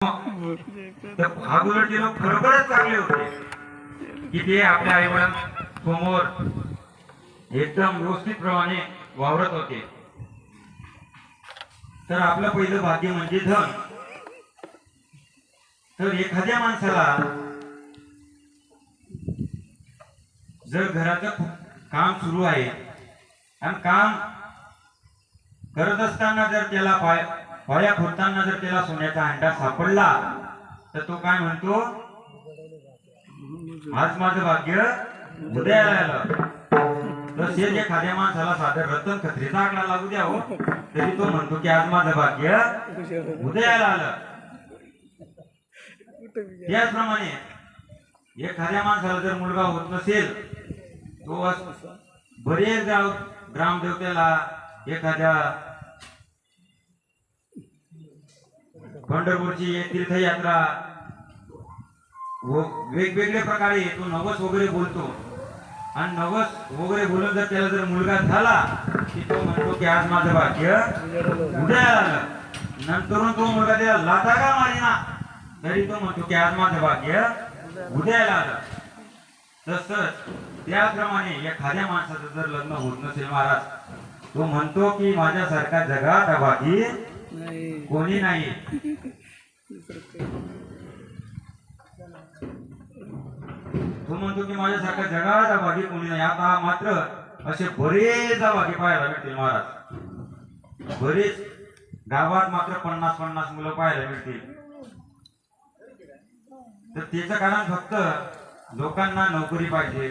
तर लोक खरोखरच चांगले होते. की ते आपल्या आई समोर एकदम व्यवस्थित प्रमाणे वावरत होते. तर आपलं पहिलं भाग्य म्हणजे धन. तर एखाद्या माणसाला जर घराचं काम सुरू आहे आणि काम करत असताना जर त्याला पाय खोया खोदताना जर त्याला सोन्याचा अंडा सापडला तर तो काय म्हणतो? आज माझं भाग्य उदयाला आलं. तसेच एखाद्या माणसाला साधं रतन खत्रीचा आकडा लागू द्या हो. तरी तो म्हणतो की आज माझं भाग्य उदयाला आलं. त्याचप्रमाणे एखाद्या माणसाला जर मुलगा होत नसेल तो अस- बरेच ग्रामदेवतेला एखाद्या पंढरपूरची तीर्थयात्रा. वेगवेगळ्या प्रकारे तो नवस वगैरे बोलतो. आणि नवस वगैरे बोलून जर त्याला जर मुलगा झाला की तो म्हणतो की आज माझं भाग्य उद्या आलं. नंतरून तो मुलगा त्याला लाथा का मारिना? तरी तो म्हणतो की आज माझं भाग्य उदयाला आलं. तसंच त्याप्रमाणे एखाद्या माणसाचं जर लग्न होत नसेल महाराज तो म्हणतो की माझ्यासारख्या जगात अभागी कोणी नाही. तो म्हणतो की माझ्यासारख्या जगात भागी कोणी नाही. आता मात्र असे बरेच अभागी पाहायला भेटतील महाराज. बरेच गावात मात्र पन्नास पन्नास मुलं पाहायला मिळतील. तर त्याचं कारण फक्त लोकांना नोकरी पाहिजे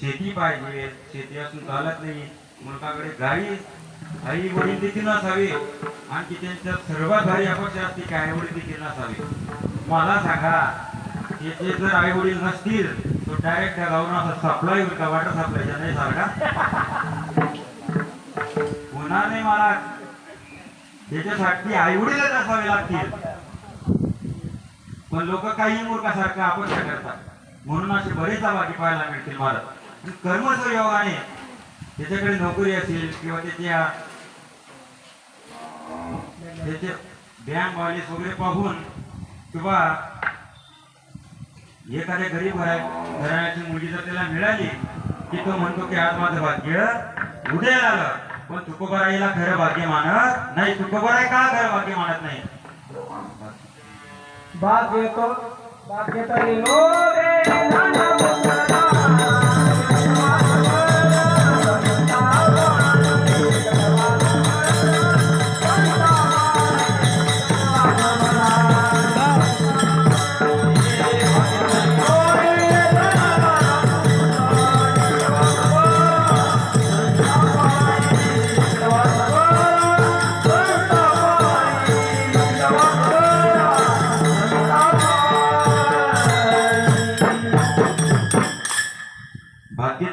शेती पाहिजे. शेती असून चालत नाही. मुलगाकडे गाडी आई वडील देखील नसावे. आणखी त्यांच्या सर्वात भारी अपेक्षा असते की आई वडील देखील नसावे. मला सांगा त्याचे जर आई वडील नसतील तो डायरेक्ट त्या गावून असं सप्लाय होईल का वाटर सप्लायच्या नाही सारखा? होणार नाही मला त्याच्यासाठी आई वडीलच असावे लागतील? पण लोक काही मूर्खासारखं अपेक्षा करतात. म्हणून असे बरेच भागी पाहायला मिळतील मला. कर्मच योगाने त्याच्याकडे नोकरी असेल किंवा त्याच्या त्याचे बँक बॅलेन्स वगैरे पाहून किंवा एखाद्या गरीब घराण्याची मुलगी जर त्याला मिळाली की तो म्हणतो की आज माझं भाग्य उद्या आलं पण तुकोबाराईला खरं भाग्य मानत नाही. तुकोबाराई का खरं भाग्य मानत नाही? भाग्यतो भाग्यतरी नो रे.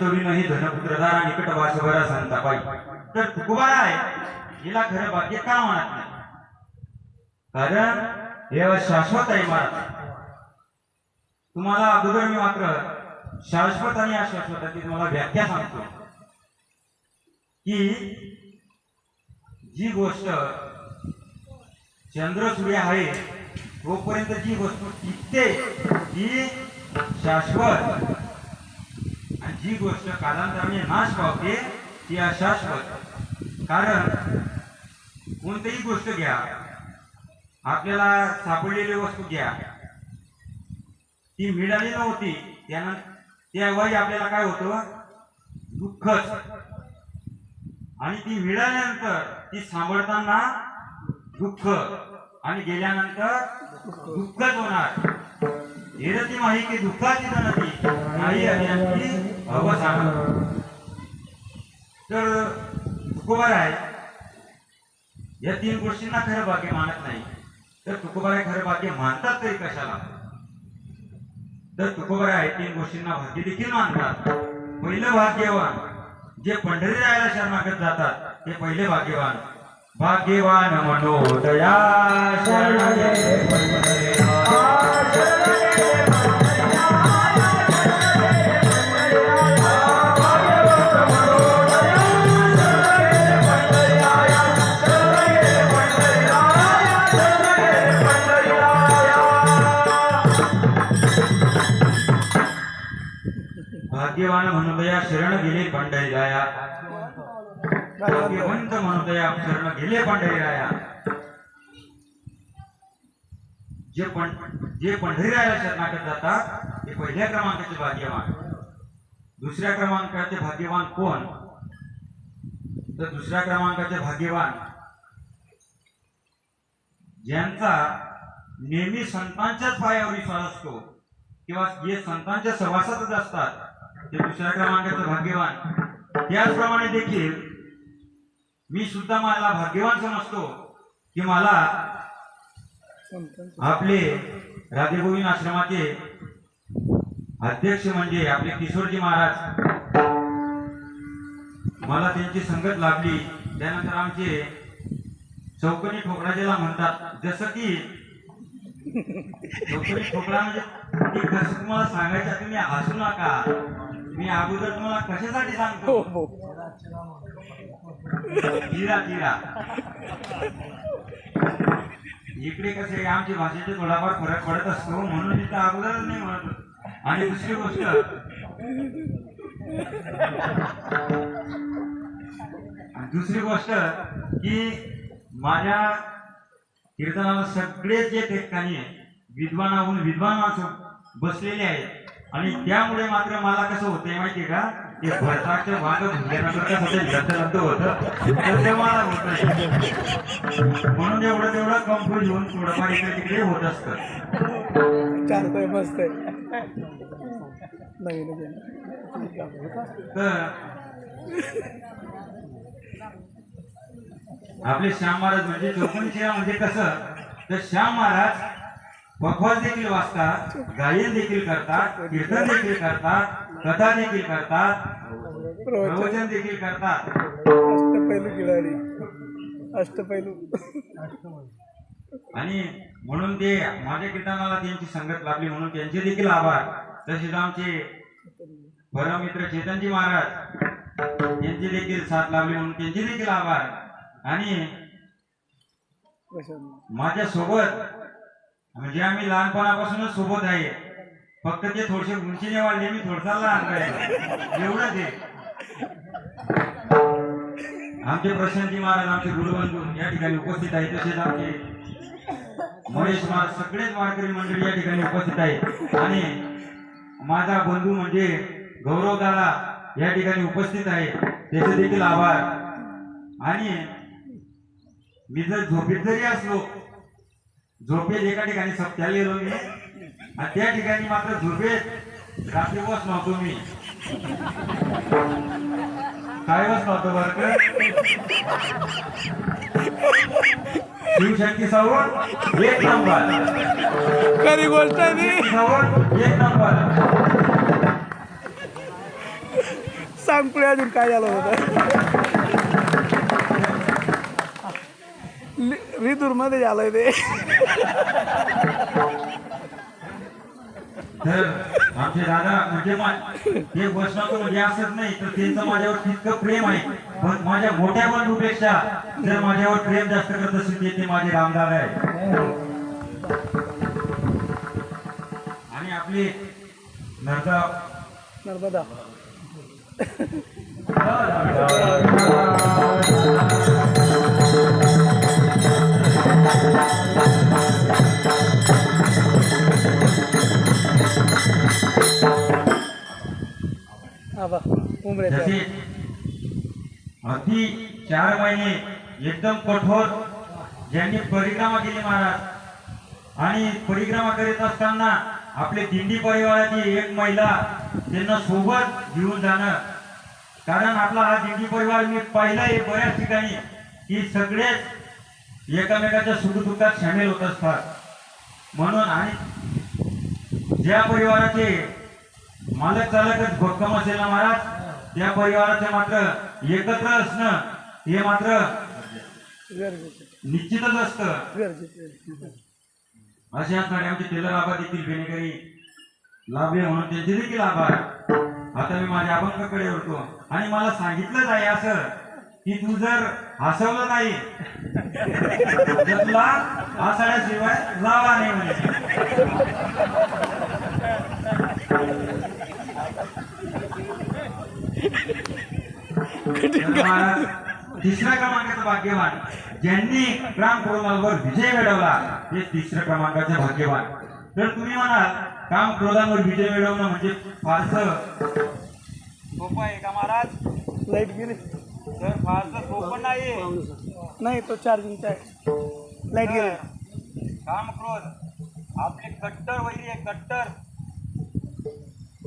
तरुणही धनपुत्रधारा निकट वासभरा संतापाई तर तुकोबारा आहे हिला खरं भाग्य का म्हणत नाही? कारण हे शाश्वत आहे महाराज. तुम्हाला अगोदर मी मात्र शाश्वत आणि अशाश्वताची तुम्हाला व्याख्या सांगतो. की जी गोष्ट चंद्र सूर्य आहे तोपर्यंत जी वस्तू टिकते ती शाश्वत. जी गोष्ट कालांतराने नाश पावते ती अशाश्वत कारण कोणतीही गोष्ट घ्या आपल्याला सापडलेली वस्तू घ्या. ती मिळाली नव्हती त्यानं त्यावेळी आपल्याला काय होतं? दुःखच. आणि ती मिळाल्यानंतर ती सांभाळताना दुःख. आणि गेल्यानंतर दुःखच होणार. हिरती माही की दुःखाची नदी नाही यांची तर तुकोबार आहे या तीन गोष्टींना खरं भाग्य मानत नाही. तर तुकोबार आहे खरं भाग्य मानतात तरी कशाला? तर तुकोबार आहे तीन गोष्टींना भाग्य देखील मानतात. पहिलं भाग्यवान जे पंढरी राहायला शरणागत जातात ते पहिले भाग्यवान. भाग्यवान मनोदया शरण भगवान म्हणतया शरण गेले पंढरीराया भाग्यवंत म्हणतया शरण गेले पंढरीराया जे पण जे पंढरीरायाला शरणागत जातात ते पहिल्या क्रमांकाचे भाग्यवान. दुसऱ्या क्रमांकाचे भाग्यवान कोण? तर दुसऱ्या क्रमांकाचे भाग्यवान ज्यांचा नेहमी संतांच्याच पायावर विश्वास असतो किंवा जे संतांच्या सहवासातच असतात ते दुसऱ्या क्रमांकाचं भाग्यवान. त्याचप्रमाणे देखील मी सुद्धा मला भाग्यवान समजतो की मला आपले राधेगोविंद आश्रमाचे अध्यक्ष म्हणजे आपले किशोरजी महाराज मला त्यांची संगत लाभली. त्यानंतर आमचे चौकणी ठोकळा ज्याला म्हणतात जसं की चौकणी ठोकळा म्हणजे तुम्हाला सांगायचं तुम्ही हसू नका. मी अगोदर तुम्हाला कशासाठी सांगतो? जिरा जिरा इकडे कसे आमच्या भाषेचे थोडाफार फरक पडत असतो म्हणून तिथं अगोदरच नाही म्हणत. आणि दुसरी गोष्ट दुसरी गोष्ट की माझ्या कीर्तनाला सगळेच जे ठिकाणी विद्वानाहून विद्वान बसलेले आहेत. आणि त्यामुळे मात्र मला कसं होतंय माहितीये का? ते भरताच्या वांग भुंग्यानंतर कसं ते लब्ध होतं. तर ते मला होत नाही. म्हणून एवढं तेवढं होऊन थोडंफार इकडे तिकडे होत असतं. चार मस्त आपले श्याम महाराज म्हणजे शिरा म्हणजे कसं? तर श्याम महाराज पखवाज देखील वाचतात गायन देखील करतात कीर्तन देखील करतात कथा देखील करतात प्रवचन देखील करतात. अष्टपैलू खिलाडी अष्टपैलू आणि म्हणून ते माझ्या कीर्तनाला त्यांची संगत लाभली म्हणून त्यांचे देखील आभार. तसेच आमचे परममित्र चेतनजी महाराज यांचे देखील साथ लाभली म्हणून त्यांचे देखील आभार. आणि माझ्या सोबत म्हणजे आम्ही लहानपणापासूनच सोबत आहे. फक्त ते थोडेसे उंचीने वाढले मी थोडसा लहान राहिले एवढंच आहे. आमचे प्रशांती महाराज आमचे गुरुबंधू या ठिकाणी उपस्थित आहेत. तसेच आमचे महेश महाराज सगळेच वारकरी मंडळी या ठिकाणी उपस्थित आहेत. आणि माझा बंधू म्हणजे गौरव दादा या ठिकाणी उपस्थित आहे. त्याचे देखील आभार. आणि मी जर झोपेत जरी असलो झोपेत एका ठिकाणी सप्त्याला गेलो मी आणि त्या ठिकाणी मात्र झोपेत रात्री बस नव्हतो मी. काय बस नव्हतो बरं का? शिवशक्ती सवड एक नंबर. खरी गोष्ट. सवड एक नंबर. सांग पुढे अजून काय झालं होतं? रितूरमध्ये झालंय ते. तर आमचे दादा म्हणजे ते बसणार म्हणजे असंच नाही तर त्यांचं माझ्यावर तितकं प्रेम आहे. पण माझ्या मोठ्या बंधूपेक्षा जर माझ्यावर प्रेम जास्त करत असेल ते- ते माझे रामदादा आहे आणि आपले नरदा नर्मदा. जसे अगदी चार महिने एकदम कठोर ज्यांनी परिक्रमा केली महाराज आणि परिक्रमा करीत असताना आपले दिंडी परिवाराची एक महिला त्यांना सोबत घेऊन जाणं. कारण आपला हा दिंडी परिवार मी पाहिला आहे बऱ्याच ठिकाणी की सगळेच एकामेकाच्या सुखदुःखात सामील होत असतात. म्हणून आणि ज्या परिवाराचे मालक चालकच भक्कम असेल ना महाराज त्या परिवाराचे मात्र एकत्र असणं हे मात्र निश्चितच असतं. अशा यासाठी आमचे टेलर आबा देखील बेनेकरी लाभले म्हणून त्यांचे देखील आभार. आता मी माझ्या अभंगाकडे वळतो आणि मला सांगितलंच आहे असं की तू जर हसवलं नाही तर तुला हसण्याशिवाय लावा नाही म्हणे. तर महाराज तिसऱ्या क्रमांकाचं भाग्यवान ज्यांनी ग्राम क्रोधांवर विजय मिळवला ते तिसऱ्या क्रमांकाचे भाग्यवान. तर तुम्ही म्हणाल काम क्रोधांवर विजय मिळवणं म्हणजे फारसं सोपं आहे का महाराज? लाइट गेली तर फारसं सोपं नाही नाही तो चार्जिंगचा आहे. लाइट गेली. काम क्रोध आपले कट्टर वैरी आहे कट्टर.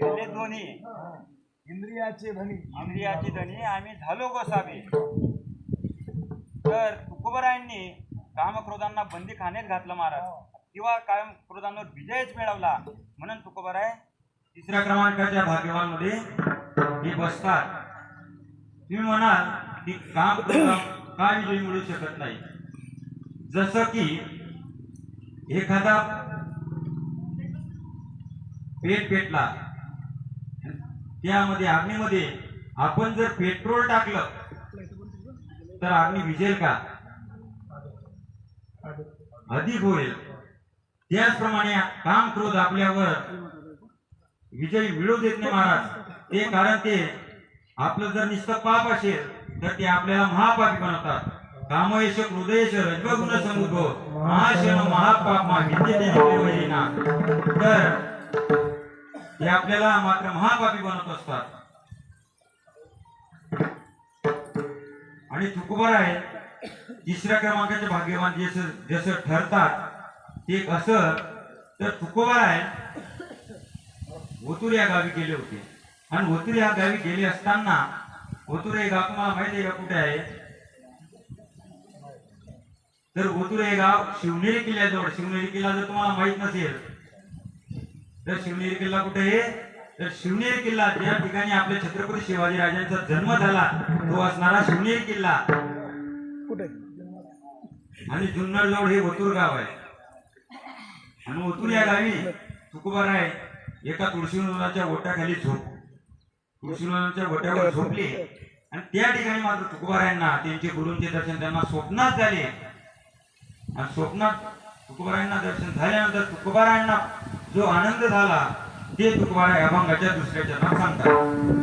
दोन्ही इंद्रियाचे धनी इंद्रियाची धनी आम्ही झालो गोसावी. तर तुकोबरायांनी कामक्रोधांना बंदी खाण्यात घातलं महाराज. किंवा कामक्रोधांवर विजयच मिळवला. म्हणून तुकोबराय तिसऱ्या क्रमांकाच्या भाग्यवानमध्ये हे बसतात. तुम्ही म्हणाल की काम का विजय मिळू शकत नाही? जसं की एखादा पेट पेटला. त्यामध्ये अग्नीमध्ये आपण जर पेट्रोल टाकलं तर अग्नी विजेल का? अधिक होईल. त्याचप्रमाणे काम क्रोध आपल्यावर विजय मिळू देत नाही महाराज. ते कारण ते आपलं जर नुसतं पाप असेल तर ते आपल्याला महापापी बनवतात. कामयश हृदयश रजगुण समुद्भव. महाशन महापाप मा विद्यते तर हे आपल्याला मात्र महापापी बनवत असतात. आणि तुकोबर आहे तिसऱ्या क्रमांकाचे भाग्यवान जसं जसं ठरतात ते असं तर तुकोबार आहे ओतूर या गावी गेले होते. आणि ओतूर या गावी गेले असताना ओतूर हे गाव तुम्हाला माहिती आहे का कुठे आहे? तर ओतूर हे गाव शिवनेरी किल्ल्याजवळ शिवनेरी किल्ला जर तुम्हाला माहीत नसेल तर शिवनेरी किल्ला कुठे आहे? तर शिवनेरी किल्ला ज्या ठिकाणी आपल्या छत्रपती शिवाजी राजांचा जन्म झाला तो असणारा शिवनेरी किल्ला. कुठे? आणि जुन्नर जवळ हे ओतूर गाव आहे. आणि ओतूर या गावी तुकोबार आहे. एका तुळशीवनाच्या ओट्याखाली झोप. तुळशीवनाच्या ओट्यावर झोपले आणि त्या ठिकाणी मात्र तुकोबारायांना त्यांचे गुरूंचे दर्शन त्यांना स्वप्नात झाले. आणि स्वप्नात तुकोबारायांना दर्शन झाल्यानंतर तुकोबारायांना जो आनंद झाला ते तुकवाडा या अभंगाच्या दुसऱ्या चरणात सांगतात.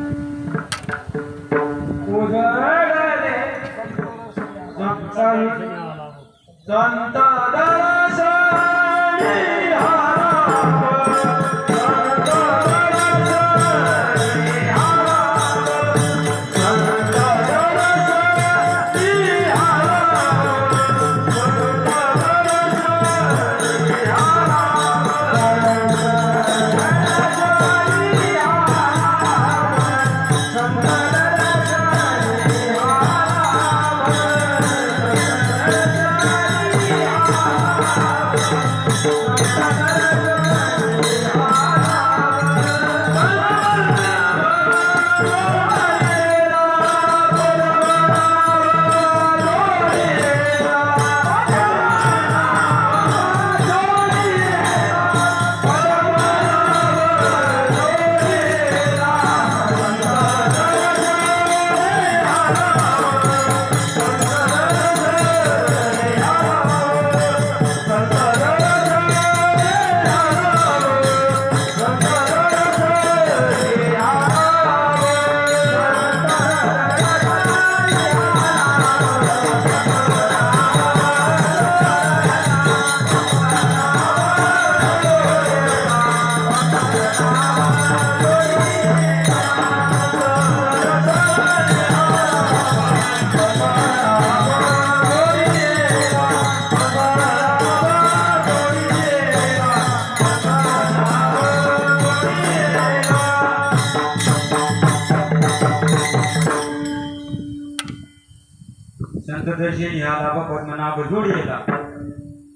संत संतदर्शन या लाभा पद्मनाभ जोडलेला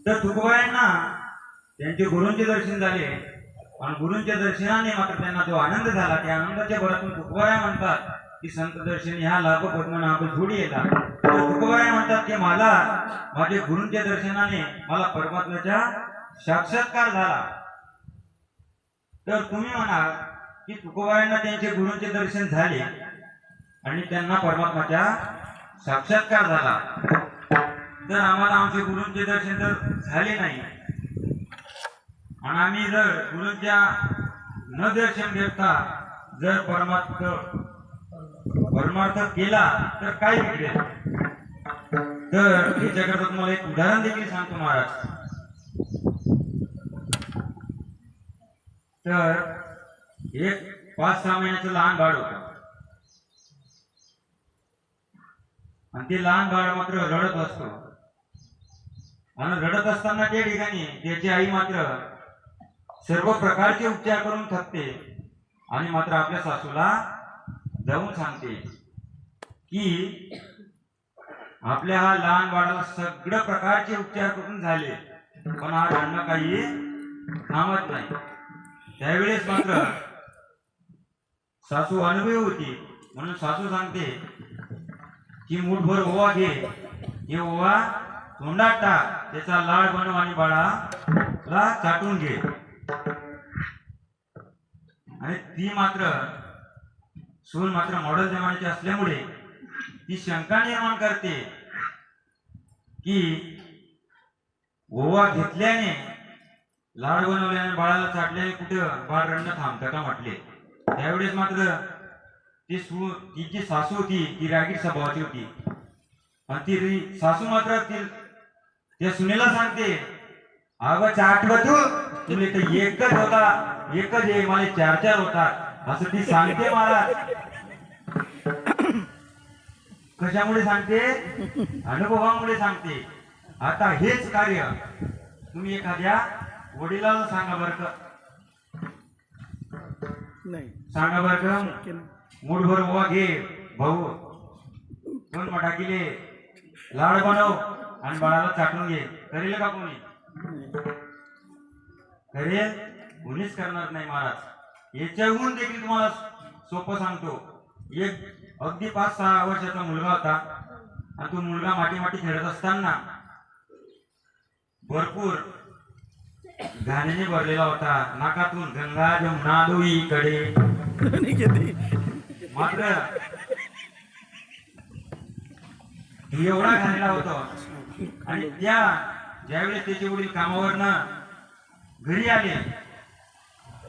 तर तुकोबायांना त्यांचे गुरूंचे दर्शन झाले. आणि गुरूंच्या दर्शनाने मात्र त्यांना जो आनंद झाला त्या आनंदाच्या भरातून तुकोबाया म्हणतात की संत दर्शन ह्या लाभ पद्मनाभ जोडी येतात तर तुकोबाया म्हणतात की मला माझ्या गुरूंच्या दर्शनाने मला परमात्म्याचा साक्षात्कार झाला. तर तुम्ही म्हणाल की तुकोबायांना त्यांचे गुरूंचे दर्शन झाले आणि त्यांना परमात्माच्या साक्षात्कार झाला. तर आम्हाला आमचे गुरुंचे दर्शन जर झाले नाही. आणि आम्ही जर गुरुंच्या न दर्शन घेता जर परमार्थ परमार्थ केला तर काय बिघडेल तर याच्याकरता तुम्हाला एक उदाहरण देखील सांगतो महाराज. तर एक पाच सहा महिन्याचं लहान बाळ होतं. आणि ते लहान बाळ मात्र रडत असतो आणि रडत असताना त्या ठिकाणी त्याची आई मात्र सर्व प्रकारचे उपचार करून थकते आणि मात्र आपल्या सासूला जाऊन सांगते की आपल्या हा लहान बाळाला सगळं प्रकारचे उपचार करून झाले पण हा रडणं काही थांबत नाही. त्यावेळेस मात्र सासू अनुभवी होती. म्हणून सासू सांगते की मूठभर ओवा घे. हे ओवा तोंडात टाक त्याचा लाड बनव आणि बाळाला चाटून घे. आणि ती मात्र सून मात्र मॉडेल जमान्याची असल्यामुळे ती शंका निर्माण करते की ओवा घेतल्याने लाड बनवल्याने बाळाला चाटल्याने कुठं बाळ रडणं थांबतं का म्हटले. त्यावेळेस मात्र ती सू ती जी सासू होती ती रागीट स्वभावाची होती. आणि ती सासू मात्र ती त्या सुनेला सांगते अगं चाटव तू तुला तर एकच होता एकच आहे मला चार चार होतात असं ती सांगते मला. कशामुळे सांगते? अनुभवामुळे सांगते. आता हेच कार्य. तुम्ही एखाद्या वडिलाला सांगा बरं का. नाही. सांगा बरं का. मूठभर ओवा घे भाऊ. दोन मटाकिले लाड बनव. आणि बाळाला चाटून घे. करेल का कोणी. करेल. कोणीच करणार नाही महाराज. याच्याहून देखील तुम्हाला सोपं सांगतो. एक अगदी पाच सहा वर्षाचा मुलगा होता. आणि तो मुलगा माटी माटी खेळत असताना भरपूर घाण्याने भरलेला होता. नाकातून गंगा जमुना कडे. मात्र एवढा घालेला होता. आणि त्या ज्यावेळेस त्याचे वडील कामावरनं घरी आले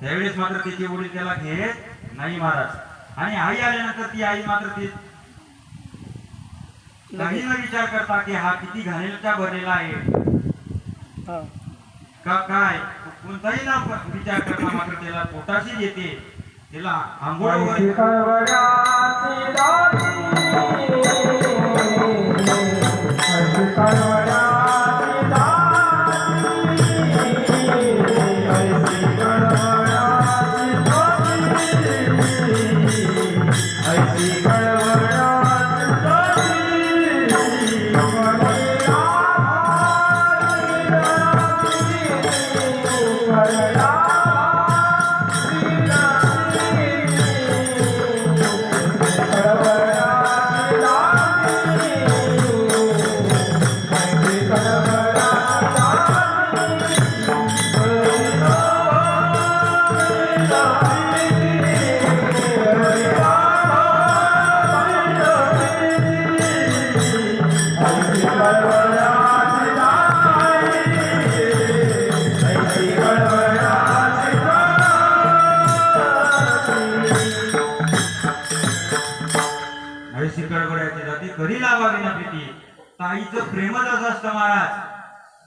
त्यावेळेस मात्र त्याचे वडील त्याला घेत नाही महाराज. आणि आई आल्यानंतर ती आई मात्र ती काही न विचार करता की हा किती घालेला भरलेला आहे. हा. का काय? कोणताही ना विचार करता मात्र त्याला पोटाशी येते त्याला आंघोळ वगैरे Bye.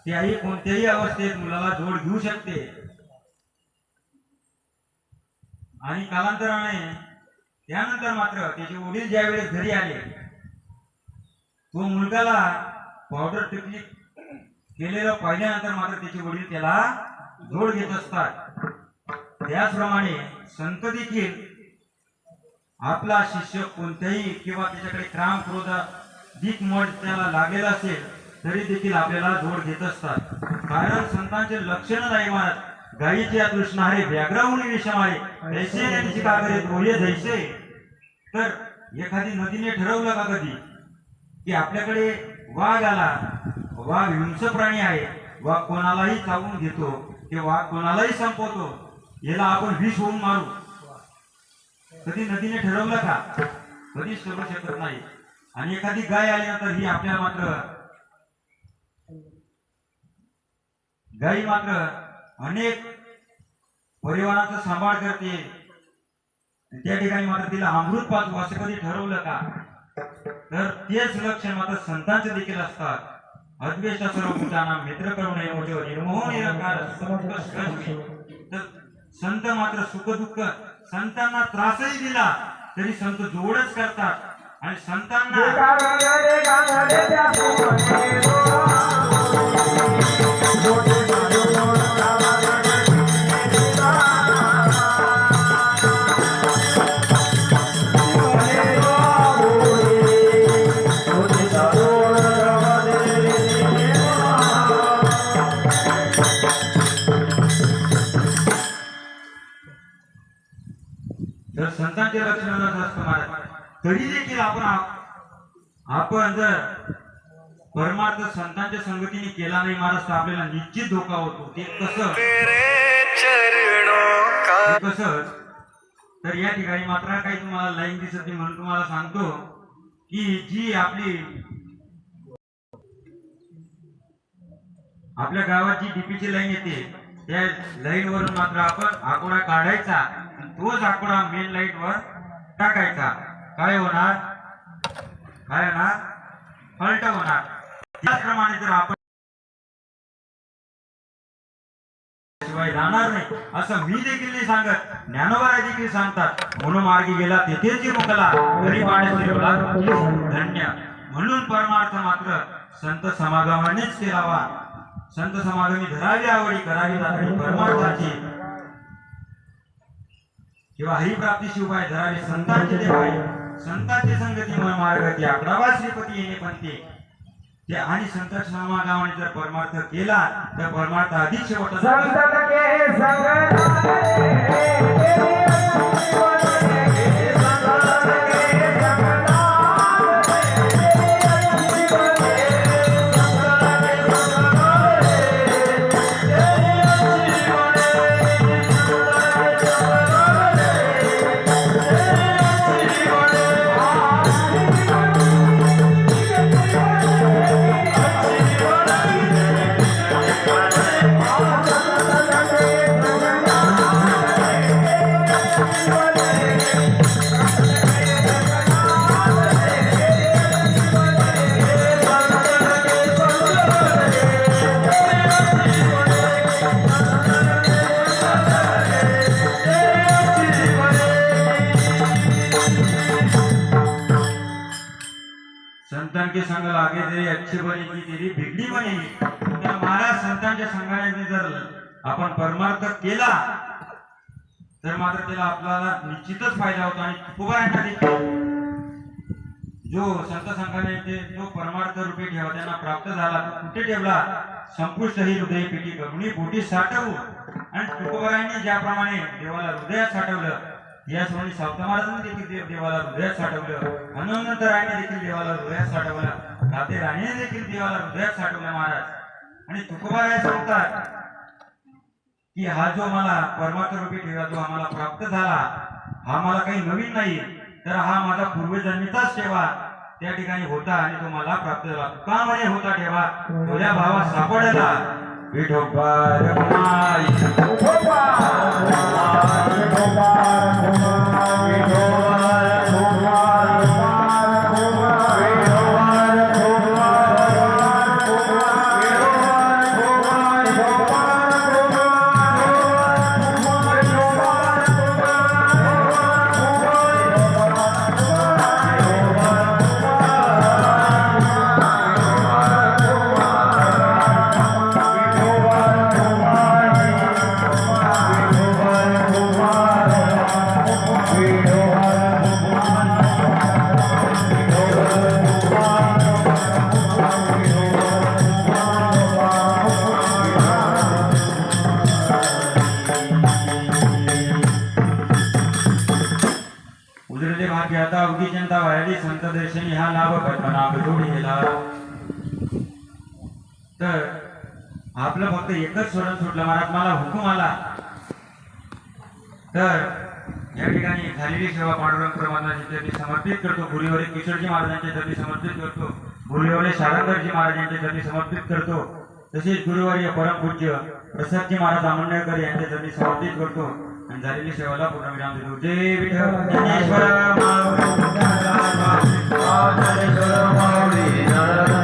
त्याही कोणत्याही अवस्थेत मुलाला जोड घेऊ शकते. आणि कालांतराने त्यानंतर मात्र त्याचे वडील ज्यावेळेस घरी आले तो मुलगाला पावडर टेक्निक केलेलं पाहिल्यानंतर मात्र त्याचे वडील त्याला जोड घेत असतात. त्याचप्रमाणे संत देखील आपला शिष्य कोणत्याही किंवा त्याच्याकडे क्राम क्रोधा दिक मठ त्याला लागलेला असेल तरी देखील आपल्याला जोड घेत असतात. कारण संतांचे लक्षण नाही मानत. गायीच्या तृष्णारे व्याघ्राहून विषमाळे ऐसे त्यांची कागरे दोहे जैसे तर एखादी नदीने ठरवलं का कधी? की आपल्याकडे वाघ आला. वाघ हिंस प्राणी आहे. वाघ कोणालाही चावून घेतो ते वाघ कोणालाही संपवतो. याला आपण विष होऊन मारू. कधी नदीने ठरवलं का? कधीच ठरवू शकत नाही. आणि एखादी गाय आल्यानंतर ही आपल्याला मात्र गाई मात्र अनेक परिवाराचा सांभाळ करते. त्या ठिकाणी मात्र तिला अमृत पाच असं ठरवलं का? तर तेच लक्षण मात्र संतांचे देखील असतात. अद्वेष्ट सर्व भूताना मित्र करून मोठे निर्मोह तर संत मात्र सुख दुःख संतांना त्रासही दिला तरी संत जोडच करतात. आणि संतांना आपण आप- आपण जर परमार्थ संतांच्या संगतीने केला नाही महाराज तर आपल्याला निश्चित धोका होतो. ते कसं? कसं? तर या ठिकाणी मात्र काही तुम्हाला लाईन दिसत नाही म्हणून तुम्हाला सांगतो की जी आपली आपल्या गावात जी डीपीची लाईन येते त्या लाईन वरून मात्र आपण आकोडा काढायचा आणि तोच आकोडा मेन लाइट वर टाकायचा. काय होणार? काय होणार फलट होणार त्याचप्रमाणे जर आपण शिवाय जाणार नाही असं मी देखील नाही सांगत. ज्ञानोबा देखील सांगतात. म्हणून मार्गी गेला तेथेच मुकला. तरी धन्य. म्हणून परमार्थ मात्र संत समागमानेच केलावा. संत समागमी धरावी आवडी करावी लागली परमार्थाची. किंवा हरिप्राप्तीची उपाय धरावी संतांची देवाई संतांची संगती मार्गाची अकरावा आकडावा श्रीपती येणे म्हणते ते आणि संत समागमाने जर परमार्थ केला तर परमार्थ अधिक शेवट आपण केला तर मात्र त्याला आपल्याला निश्चितच फायदा होतो आणि तुकोबारांना देखील जो संत संघाने ते जो परमार्थ रूपी ठेवा त्यांना प्राप्त झाला कुठे ठेवला? संपुष्ट ही हृदय पेटी करुणी बोटी साठवू. आणि तुकोबारांनी ज्याप्रमाणे देवाला हृदयात साठवलं या याचप्रमाणे सावता महाराजांनी देखील देव- देवाला हृदयात साठवलं हनुमंत रायने देखील देवाला हृदयात साठवलं राते राणीने देखील देवाला हृदयात साठवलं महाराज. आणि तुकोबाराय सांगतात की हा जो मला परमार्थ रूपी ठेवा जो आम्हाला प्राप्त झाला हा मला काही नवीन नाही तर हा माझा पूर्वजन्मीचाच ठेवा. त्या ठिकाणी होता आणि तो मला प्राप्त झाला. का म्हणे होता ठेवा? तुझ्या भावा सापडला. विठोबा संत दर्शनी हा लाभ कल्पना जोडी गेला तर आपलं फक्त एकच स्वरण सुटलं महाराज मला हुकूम आला. तर या ठिकाणी झालेली सेवा पांडुरंग प्रमाणाची चरणी समर्पित करतो गुरुवरे किशोरजी महाराजांच्या चरणी समर्पित करतो गुरुवरे शारंगरजी महाराजांच्या चरणी समर्पित करतो तसेच गुरुवारी परमपूज्य प्रसादजी महाराज आमंडळकर यांच्या चरणी समर्पित करतो. आणि झालेली सेवेला पूर्णविराम देतो. जय विठ्ठल. ज्ञानेश्वर ज्ञानेश्वर माऊली, ज्ञानेश्वर माऊली,